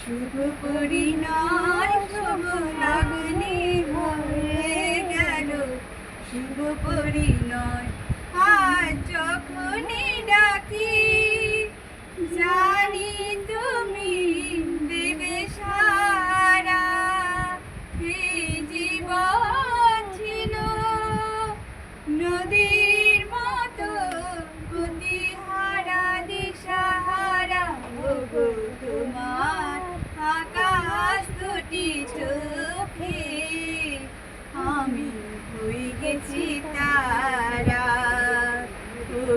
শুভ পরিণয় শুভ লগ্নে হয়ে গেল। শুভ পরিণয় আজ যখনই ডাকি